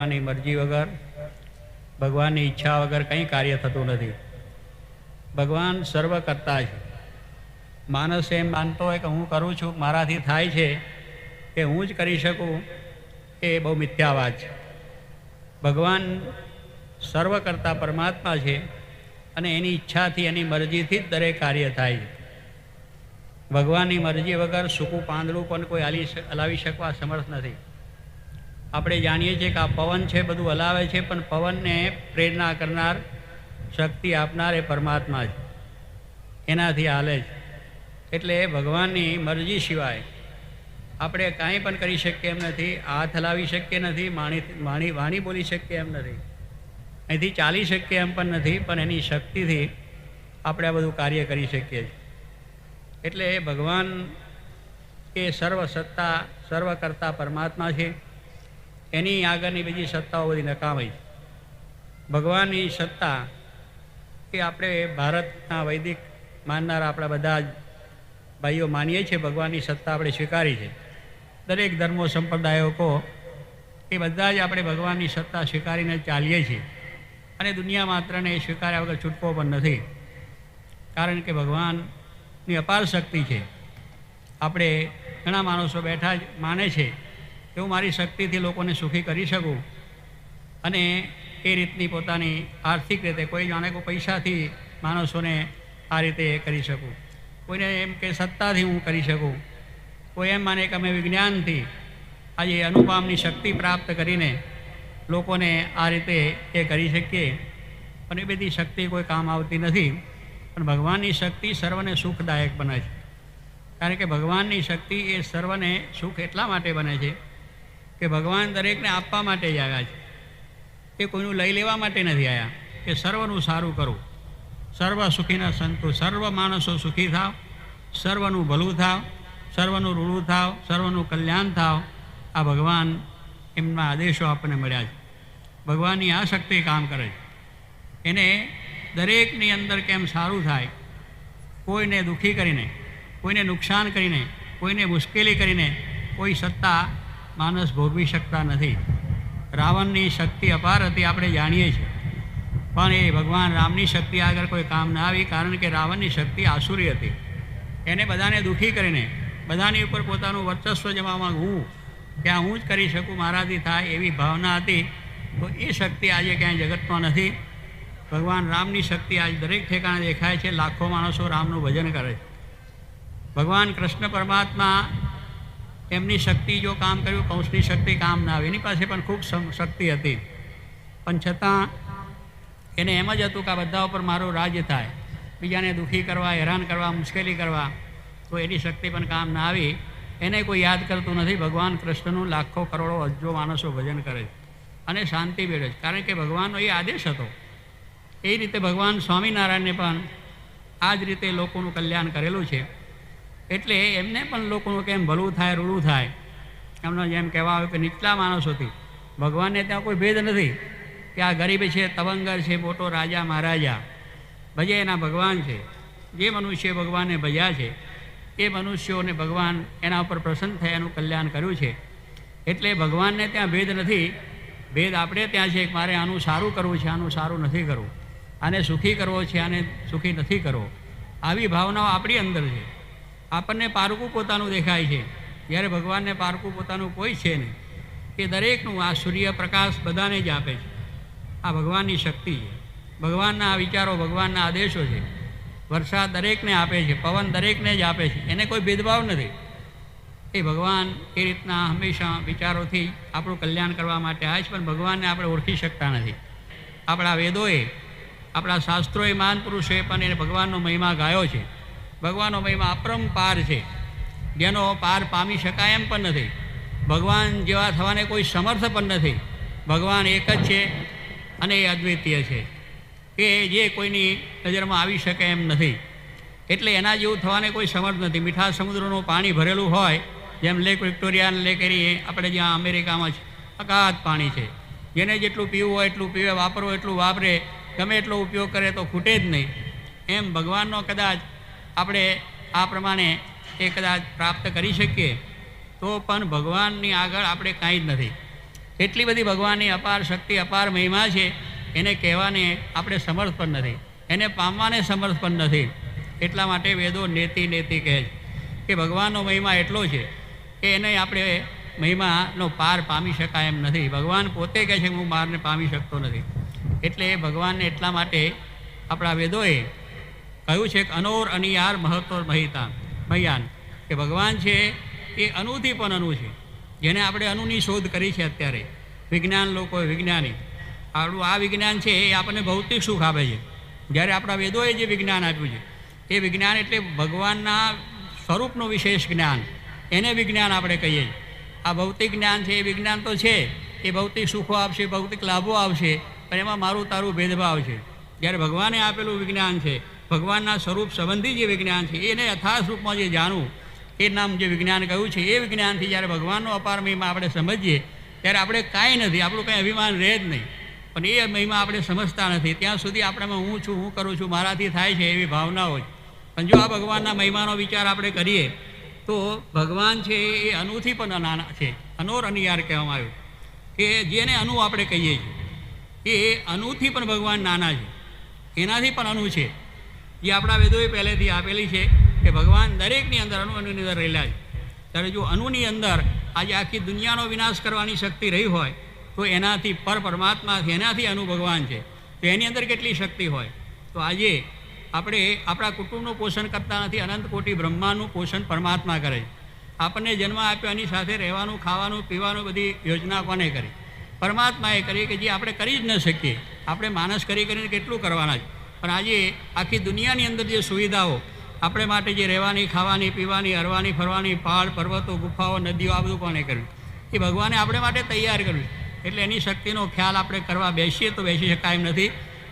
ભગવાનની મરજી વગર, ભગવાનની ઈચ્છા વગર કંઈ કાર્ય થતું નથી. ભગવાન સર્વ કરતા છે. માણસ એમ માનતો હોય કે હું કરું છું, મારાથી થાય છે, કે હું જ કરી શકું, એ બહુ મિથ્યાવાદ છે. ભગવાન સર્વ કરતા પરમાત્મા છે અને એની ઈચ્છાથી, એની મરજીથી જ દરેક કાર્ય થાય છે. ભગવાનની મરજી વગર સૂકું પાંદડું પણ કોઈ હાલી હલાવી શકવા સમર્થ નથી. આપણે જાણીએ છીએ કે આ પવન છે, બધું હલાવે છે, પણ પવનને પ્રેરણા કરનાર શક્તિ આપનાર એ પરમાત્મા છે. એનાથી હાલે છે. એટલે ભગવાનની મરજી સિવાય આપણે કાંઈ પણ કરી શકીએ એમ નથી, હાથ હલાવી શકીએ નથી, માણી વાણી વાણી બોલી શકીએ એમ નથી, અહીંથી ચાલી શકીએ એમ પણ નથી, પણ એની શક્તિથી આપણે આ બધું કાર્ય કરી શકીએ છીએ. એટલે ભગવાન એ સર્વ સત્તા સર્વ કરતા પરમાત્મા છે. એની આગળની બીજી સત્તાઓ બધી નકામી ભગવાનની સત્તા એ આપણે ભારતના વૈદિક માનનારા આપણા બધા જ ભાઈઓ માનીએ છીએ, ભગવાનની સત્તા આપણે સ્વીકારી છે. દરેક ધર્મો સંપ્રદાયો એ બધા જ આપણે ભગવાનની સત્તા સ્વીકારીને ચાલીએ છીએ. અને દુનિયા માત્રને એ સ્વીકાર્યા વગર છૂટકો પણ નથી. કારણ કે ભગવાનની અપાર શક્તિ છે. આપણે ઘણા માણસો બેઠા જ માને છે કે હું મારી શક્તિથી લોકોને સુખી કરી શકું. અને એ રીતની પોતાની આર્થિક રીતે કોઈ જાણે કોઈ પૈસાથી માણસોને આ રીતે કરી શકું. કોઈને એમ કે સત્તાથી હું કરી શકું. કોઈ એમ માને કે અમે વિજ્ઞાનથી આજે અનુપમની શક્તિ પ્રાપ્ત કરીને લોકોને આ રીતે એ કરી શકીએ. પણ એ બધી શક્તિ કોઈ કામ આવતી નથી. પણ ભગવાનની શક્તિ સર્વને સુખદાયક બને છે. કારણ કે ભગવાનની શક્તિ એ સર્વને સુખ એટલા માટે બને છે કે ભગવાન દરેકને આપવા માટે જ આવ્યા છે. એ કોઈનું લઈ લેવા માટે નથી આવ્યા. કે સર્વનું સારું કરું. સર્વ સુખીના સંતો, સર્વ માણસો સુખી થાવ. સર્વનું ભલું થાવ. સર્વનું રૂડું થાવ. સર્વનું કલ્યાણ થાવ. આ ભગવાન એમના આદેશો આપણને મળ્યા છે. ભગવાનની આ શક્તિ કામ કરે છે. એને દરેકની અંદર કેમ સારું થાય? કોઈને દુઃખી કરીને, કોઈને નુકસાન કરીને, કોઈને મુશ્કેલી કરીને કોઈ સત્તા માણસ ભોગવી શકતા નથી. રાવણની શક્તિ અપાર હતી, આપણે જાણીએ છીએ. પણ એ ભગવાન રામની શક્તિ આગળ કોઈ કામ ના આવી, કારણ કે રાવણની શક્તિ આસુરી હતી. એને બધાને દુઃખી કરીને, બધાની ઉપર પોતાનું વર્ચસ્વ જમાવવા હું કે આ હું જ કરી શકું, મારાથી થાય એવી ભાવના હતી. તો એ શક્તિ આજે ક્યાંય જગતમાં નથી. ભગવાન રામની શક્તિ આજ દરેક ઠેકાણે દેખાય છે. લાખો માણસો રામનું ભજન કરે છે. ભગવાન કૃષ્ણ પરમાત્મા એમની શક્તિ જો કામ કર્યું, કંસની શક્તિ કામ ના આવી. એની પાસે પણ ખૂબ શક્તિ હતી. પણ છતાં એને એમ જ હતું કે આ બધા ઉપર મારું રાજ્ય થાય. બીજાને દુઃખી કરવા, હેરાન કરવા, મુશ્કેલી કરવા, તો એની શક્તિ પણ કામ ના આવી. એને કોઈ યાદ કરતું નથી. ભગવાન કૃષ્ણનું લાખો કરોડો અજ્જો માણસો ભજન કરે અને શાંતિ મેળવે છે. કારણ કે ભગવાનનો એ આદેશ હતો. એ રીતે ભગવાન સ્વામિનારાયણને પણ આ જ રીતે લોકોનું કલ્યાણ કરેલું છે. એટલે એમને પણ લોકોનું કેમ ભલું થાય, રૂડું થાય. એમનો જેમ કહેવા આવે કે નીચલા માણસોથી. ભગવાનને ત્યાં કોઈ ભેદ નથી કે આ ગરીબ છે, તવંગર છે, મોટો રાજા, મહારાજા. ભજે એના ભગવાન છે. જે મનુષ્ય ભગવાનને ભજ્યા છે, એ મનુષ્યોને ભગવાન એના ઉપર પ્રસન્ન થયા, એનું કલ્યાણ કર્યું છે. એટલે ભગવાનને ત્યાં ભેદ નથી. ભેદ આપણે ત્યાં છે, મારે આનું સારું કરવું છે, આનું સારું નથી કરવું. આને સુખી કરવો છે, આને સુખી નથી કરવો. આવી ભાવનાઓ આપણી અંદર છે. આપણને પારકું પોતાનું દેખાય છે. જ્યારે ભગવાનને પારકું પોતાનું કોઈ છે નહીં. કે દરેકનું આ સૂર્યપ્રકાશ બધાને જ આપે છે. આ ભગવાનની શક્તિ છે. ભગવાનના આ વિચારો, ભગવાનના આદેશો છે. વરસાદ દરેકને આપે છે, પવન દરેકને જ આપે છે. એને કોઈ ભેદભાવ નથી. એ ભગવાન એ રીતના હંમેશા વિચારોથી આપણું કલ્યાણ કરવા માટે આવે છે, પણ ભગવાનને આપણે ઓળખી શકતા નથી. આપણા વેદોએ, આપણા શાસ્ત્રોએ મહાન પુરુષોએ પણ એને ભગવાનનો મહિમા ગાયો છે. ભગવાનનો મહિમા અપરંપાર છે. જેનો પાર પામી શકાય એમ પણ નથી. ભગવાન જેવા થવાને કોઈ સમર્થ પણ નથી. ભગવાન એક જ છે અને એ અદ્વિતીય છે. કે જે કોઈની નજરમાં આવી શકે એમ નથી. એટલે એના જેવું થવાને કોઈ સમર્થ નથી. મીઠા સમુદ્રનું પાણી ભરેલું હોય, જેમ લેક વિક્ટોરિયાને લેક કરીએ આપણે જ્યાં અમેરિકામાં અગાધ પાણી છે. જેને જેટલું પીવું હોય, એટલું પીવે, વાપરવું એટલું વાપરે. ગમે એટલો ઉપયોગ કરે તો ખૂટે જ નહીં. એમ ભગવાનનો કદાચ આપણે આ પ્રમાણે એ કદાચ પ્રાપ્ત કરી શકીએ, તો પણ ભગવાનની આગળ આપણે કાંઈ જ નથી. એટલી બધી ભગવાનની અપાર શક્તિ, અપાર મહિમા છે, એને કહેવાને આપણે સમર્થ પણ નથી. એને પામવાને સમર્થ પણ નથી. એટલા માટે વેદો નેતિ નેતિ કહે છે કે ભગવાનનો મહિમા એટલો છે કે એને આપણે મહિમાનો પાર પામી શકાય એમ નથી. ભગવાન પોતે કહે છે હું મારને પામી શકતો નથી. એટલે ભગવાનને એટલા માટે આપણા વેદોએ કહ્યું છે અનોર અનિયાર મહત્વ મહિતા. મહિયાન કે ભગવાન છે એ અનુથી પણ અનુ છે. જેને આપણે અનુની શોધ કરી છે અત્યારે. વિજ્ઞાન લોકો વિજ્ઞાની. આપણું આ વિજ્ઞાન છે એ આપણને ભૌતિક સુખ આપે છે. જ્યારે આપણા વેદોએ જે વિજ્ઞાન આપ્યું છે, એ વિજ્ઞાન એટલે ભગવાનના સ્વરૂપનું વિશેષ જ્ઞાન. એને વિજ્ઞાન આપણે કહીએ આ ભૌતિક જ્ઞાન છે, એ વિજ્ઞાન તો છે. એ ભૌતિક સુખો આપશે, ભૌતિક લાભો આવશે પણ એમાં મારું તારું ભેદભાવ છે. જ્યારે ભગવાને આપેલું વિજ્ઞાન છે ભગવાનના સ્વરૂપ સંબંધી જે વિજ્ઞાન છે, એને યથાર્થ રૂપમાં જે જાણવું, એ નામ જે વિજ્ઞાન કહ્યું છે, એ વિજ્ઞાનથી જ્યારે ભગવાનનો અપાર મહિમા આપણે સમજીએ, ત્યારે આપણે કાંઈ નથી, આપણું કંઈ અભિમાન રહે જ નહીં. પણ એ મહિમા આપણે સમજતા નથી. ત્યાં સુધી આપણામાં હું છું, હું કરું છું, મારાથી થાય છે એવી ભાવના હોય પણ જો આ ભગવાનના મહિમાનો વિચાર આપણે કરીએ, તો ભગવાન છે એ અનુથી પણ નાના છે, અનોર અનિયાર કહેવામાં આવ્યું. કે જેને અનુ આપણે કહીએ છીએ, એ અનુથી પણ ભગવાન નાના છે, એનાથી પણ અનુ છે. જે આપણા વેદોએ પહેલેથી આપેલી છે કે ભગવાન દરેકની અંદર અનુ અનુની અંદર રહેલા છે. ત્યારે જો અનુની અંદર આજે આખી દુનિયાનો વિનાશ કરવાની શક્તિ રહી હોય, તો એનાથી પર પરમાત્માથી એનાથી અનુ ભગવાન છે. તો એની અંદર કેટલી શક્તિ હોય? તો આજે આપણે આપણા કુટુંબનું પોષણ કરતા નથી, અનંત કોટી બ્રહ્માનું પોષણ પરમાત્મા કરે છે. આપણને જન્મ આપ્યો, એની સાથે રહેવાનું, ખાવાનું, પીવાનું બધી યોજના કોને કરી? પરમાત્માએ કરી કે જે આપણે કરી જ ન શકીએ, આપણે માનસ કરી કરીને કેટલું કરવાના છે? પણ આજે આખી દુનિયાની અંદર જે સુવિધાઓ આપણે માટે જે રહેવાની, ખાવાની, પીવાની, હરવાની, ફરવાની, પહાડ, પર્વતો, ગુફાઓ, નદીઓ, આ બધું કોને કર્યું? એ ભગવાને આપણે માટે તૈયાર કર્યું. એટલે એની શક્તિનો ખ્યાલ આપણે કરવા બેસીએ તો બેસી શકાય એમ નથી.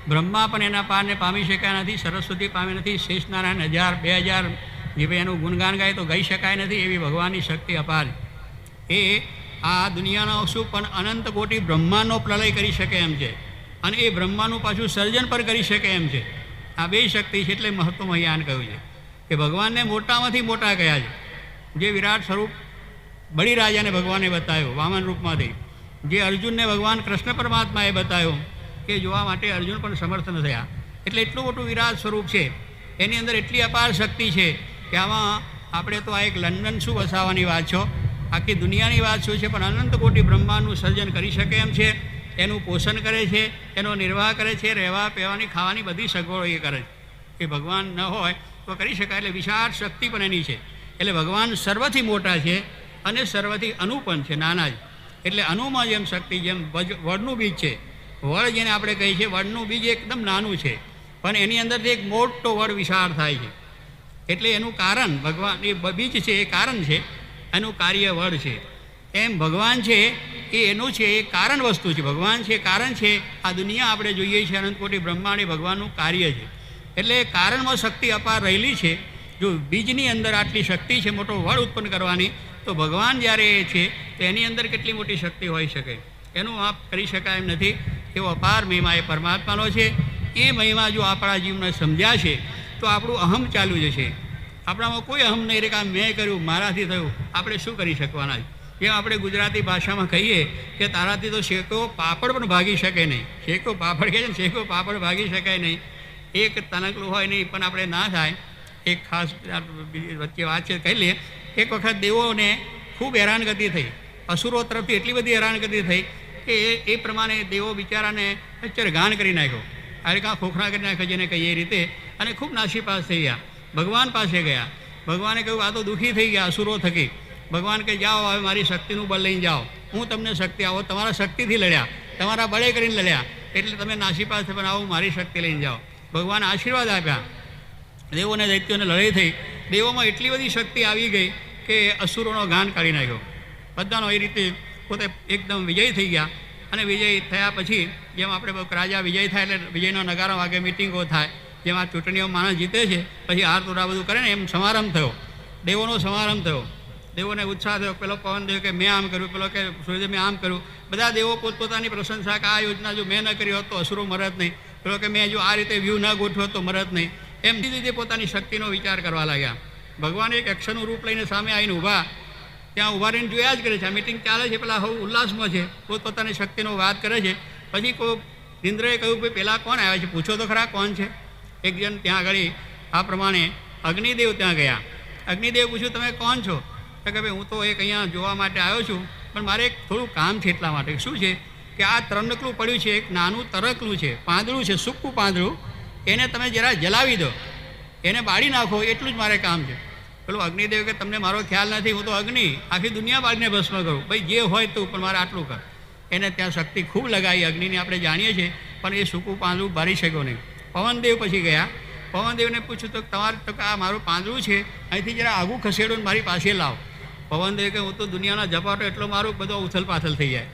બ્રહ્મા પણ એના પારને પામી શક્યા નથી, સરસ્વતી પામી નથી, શેષનારાયણ હજાર, બે હજાર જે ભાઈ એનું ગુણગાન ગાય તો ગઈ શકાય નથી એવી ભગવાનની શક્તિ અપાર એ આ દુનિયાનો શું પણ અનંત કોટી બ્રહ્માનો પ્રલય કરી શકે એમ છે. અને એ બ્રહ્માનું પાછું સર્જન પણ કરી શકે એમ છે. આ બે શક્તિ છે એટલે મહત્વ મહિયાન કહ્યું છે. કે ભગવાનને મોટામાંથી મોટા કયા છે. જે વિરાટ સ્વરૂપ બળીરાજાને ભગવાને બતાવ્યો વામન રૂપમાંથી. જે અર્જુનને ભગવાન કૃષ્ણ પરમાત્માએ બતાવ્યો કે જોવા માટે અર્જુન પણ સમર્થ ન થયા. એટલે એટલું મોટું વિરાટ સ્વરૂપ છે. એની અંદર એટલી અપાર શક્તિ છે કે આમાં આપણે તો આ એક લંડન શું વસાવવાની વાત છો? આખી દુનિયાની વાત શું છે? પણ અનંત કોટી બ્રહ્માંડનું સર્જન કરી શકે એમ છે. એનું પોષણ કરે છે, એનો નિર્વાહ કરે છે, રહેવા પહેવાની, ખાવાની બધી સગવડો એ કરે છે. એ ભગવાન ન હોય તો કરી શકાય, એટલે વિશાળ શક્તિ પણ એની છે. એટલે ભગવાન સર્વથી મોટા છે અને સર્વથી અનુ પણ છે, નાના જ. એટલે અનુમાં જેમ શક્તિ, જેમ વડનું બીજ છે. વડ જેને આપણે કહીએ છીએ, વડનું બીજ એકદમ નાનું છે. પણ એની અંદરથી એક મોટો વડ વિશાળ થાય છે. એટલે એનું કારણ ભગવાન, એ બીજ છે, એ કારણ છે, એનું કાર્ય વડ છે. એમ ભગવાન છે એ એનું છે, એ કારણ વસ્તુ છે, ભગવાન છે, કારણ છે, આ દુનિયા આપણે જોઈએ છીએ અનંતકોટી બ્રહ્માંડ એ ભગવાનનું કાર્ય છે. એટલે કારણમાં શક્તિ અપાર રહેલી છે. જો બીજની અંદર આટલી શક્તિ છે, મોટો વડ ઉત્પન્ન કરવાની, તો ભગવાન જ્યારે એ છે, તો એની અંદર કેટલી મોટી શક્તિ હોઈ શકે? એનું માપ કરી શકાય એમ નથી. એવો અપાર મહિમા એ પરમાત્માનો છે. એ મહિમા જો આપણા જીવને સમજ્યા છે તો આપણું અહમ ચાલુ જશે. આપણામાં કોઈ અહમ નહીં રહે કે મેં કર્યું, મારાથી થયું. આપણે શું કરી શકવાના છે? જેમ આપણે ગુજરાતી ભાષામાં કહીએ કે તારાથી તો શેકો પાપડ પણ ભાગી શકે નહીં. શેકો પાપડ કહે છે શેકો પાપડ ભાગી શકાય નહીં. એક તનકલું હોય નહીં, પણ આપણે ના થાય. એક ખાસ વચ્ચે વાત છે કહી લઈએ. એક વખત દેવોને ખૂબ હેરાનગતિ થઈ. અસુરો તરફથી એટલી બધી હેરાનગતિ થઈ કે એ એ પ્રમાણે દેવો બિચારાને અત્યારે ગાન કરી નાખ્યો. આ કાં ખોખરા કરી નાખ્યો જેને કહીએ એ રીતે. અને ખૂબ નાસીપાસ થઈ ગયા. ભગવાન પાસે ગયા. ભગવાને કહ્યું, આ તો દુઃખી થઈ ગયા અસુરો થકી. ભગવાન કે જાઓ, હવે મારી શક્તિનું બળ લઈને જાઓ. હું તમને શક્તિ આવો તમારા શક્તિથી લડ્યા. તમારા બળે કરીને લડ્યા. એટલે તમે નાસીપાસ પણ આવો, મારી શક્તિ લઈને જાઓ. ભગવાન આશીર્વાદ આપ્યા. દેવોને દૈત્યોને લડાઈ થઈ. દેવોમાં એટલી બધી શક્તિ આવી ગઈ કે અસુરોનો ગાન કાઢી નાખ્યો. બધાનો એ રીતે પોતે એકદમ વિજય થઈ ગયા. અને વિજય થયા પછી, જેમ આપણે રાજા વિજય થાય એટલે વિજયનો નગારો વાગે, મિટિંગો થાય, જેમાં ચૂંટણીઓ માણસ જીતે છે, પછી હાર તોડા બધું કરે ને, એમ સમારંભ થયો. દેવોનો સમારંભ થયો. દેવોને ઉત્સાહ થયો પેલો પવન દેવ કે, મેં આમ કર્યું. પેલો કે સૂર્ય મેં આમ કર્યું. બધા દેવો પોતપોતાની પ્રશંસા કે, આ યોજના જો મેં ન કરી હોત તો અસુરો મરત નહીં. પેલો કે, મેં જો આ રીતે વ્યૂ ન ગોઠવ્યો તો મરત નહીં. એમ રીતે પોતાની શક્તિનો વિચાર કરવા લાગ્યા. ભગવાન એક અક્ષરનું રૂપ લઈને સામે આવીને ઊભા. ત્યાં ઊભા રહીને જોયા જ કરે છે. આ મિટિંગ ચાલે છે. પેલા હવે ઉલ્લાસમાં છે. પોતપોતાની શક્તિનો વાત કરે છે. પછી કોઈ ઇન્દ્રએ કહ્યું કે પેલા કોણ આવ્યા છે? પૂછો તો ખરા કોણ છે? એક જણ ત્યાં આગળ, આ પ્રમાણે અગ્નિદેવ ત્યાં ગયા. અગ્નિદેવ પૂછ્યું, તમે કોણ છો? કે ભાઈ હું તો એક અહીંયા જોવા માટે આવ્યો છું, પણ મારે એક થોડું કામ છે એટલા માટે. શું છે? કે આ ત્રણકલું પડ્યું છે, એક નાનું તરકલું છે, પાંદડું છે, સૂકું પાંદડું. એને તમે જરા જલાવી દો. એને બાળી નાખો, એટલું જ મારે કામ છે. પેલો અગ્નિદેવ કે તમને મારો ખ્યાલ નથી, હું તો અગ્નિ, આખી દુનિયા બાળીને ભસ્મ કરું. ભાઈ, જે હોય તું, પણ મારે આટલું કર. એને ત્યાં શક્તિ ખૂબ લગાવી, અગ્નિની આપણે જાણીએ છીએ, પણ એ સૂકું પાંદડું બાળી શક્યો નહીં. પવનદેવ પછી ગયા. પવનદેવને પૂછ્યું, તો તમારે, તો આ મારું પાંદડું છે, અહીંથી જરા આગું ખસેડો મારી પાસે લાવો. પવનદેવ કે હું તો દુનિયાના ઝપાટો એટલો મારું બધો ઉથલ પાથલ થઈ જાય.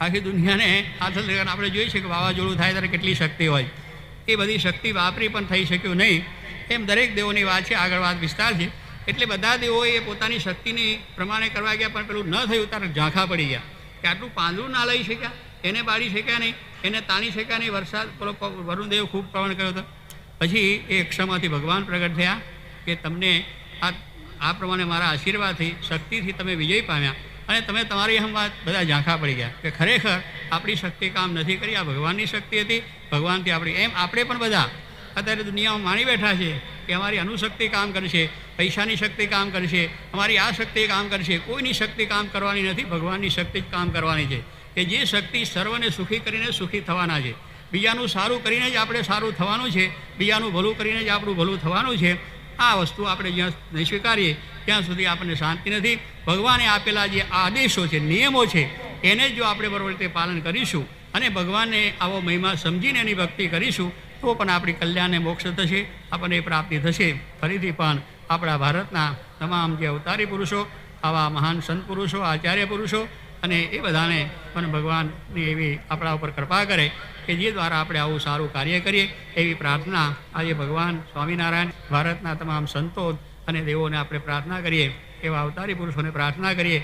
આખી દુનિયાને આથલ થઈ આપણે જોઈએ છીએ કે વાવાઝોડું થાય ત્યારે કેટલી શક્તિ હોય. એ બધી શક્તિ વાપરી પણ થઈ શક્યું નહીં. એમ દરેક દેવોની વાત છે, આગળ વાત વિસ્તાર છે. એટલે બધા દેવોએ પોતાની શક્તિની પ્રમાણે કરવા ગયા, પણ પેલું ન થયું ત્યારે ઝાંખા પડી ગયા. કે આટલું પાંદડું ના લઈ શક્યા? એને બાળી શક્યા નહીં? એને તાણી શક્યા નહીં? વરસાદ, પેલો વરુણદેવ ખૂબ પ્રવણ કર્યો હતો. પછી એ ક્ષમાથી ભગવાન પ્રગટ થયા કે તમને આ આ પ્રમાણે મારા આશીર્વાદથી, શક્તિથી તમે વિજય પામ્યા અને તમે તમારી એમ વાત બધા ઝાંખા પડી ગયા કે ખરેખર આપણી શક્તિ કામ નથી કરી, આ ભગવાનની શક્તિ હતી, ભગવાનથી આપણી, એમ આપણે પણ બધા અત્યારે દુનિયામાં માણી બેઠા છે કે અમારી અનુશક્તિ કામ કરશે, પૈસાની શક્તિ કામ કરશે, અમારી આ શક્તિ કામ કરશે, કોઈની શક્તિ કામ કરવાની નથી, ભગવાનની શક્તિ જ કામ કરવાની છે. કે જે શક્તિ સર્વને સુખી કરીને સુખી થવાના છે. બીજાનું સારું કરીને જ આપણે સારું થવાનું છે, બીજાનું ભલું કરીને જ આપણું ભલું થવાનું છે. આ વસ્તુ આપણે જ્યાં નહીં સ્વીકારીએ, ત્યાં સુધી આપણને શાંતિ નથી. ભગવાને આપેલા જે આદેશો છે, નિયમો છે, એને જ આપણે બરોબર રીતે પાલન કરીશું અને ભગવાનને આવો મહિમા સમજીને એની ભક્તિ કરીશું, તો પણ આપણી કલ્યાણને મોક્ષ થશે, આપણને પ્રાપ્તિ થશે. ફરીથી પણ આપણા ભારતના તમામ જે અવતારી પુરુષો, આવા મહાન સંત પુરુષો, આચાર્ય પુરુષો અને એ બધાને પણ ભગવાનની એવી આપણા ઉપર કૃપા કરે. કે જે દ્વારા આપણે આવું સારું કાર્ય કરીએ એવી પ્રાર્થના આજે ભગવાન સ્વામિનારાયણ ભારતના તમામ સંતો અને દેવોને આપણે પ્રાર્થના કરીએ એવા અવતારી પુરુષોને પ્રાર્થના કરીએ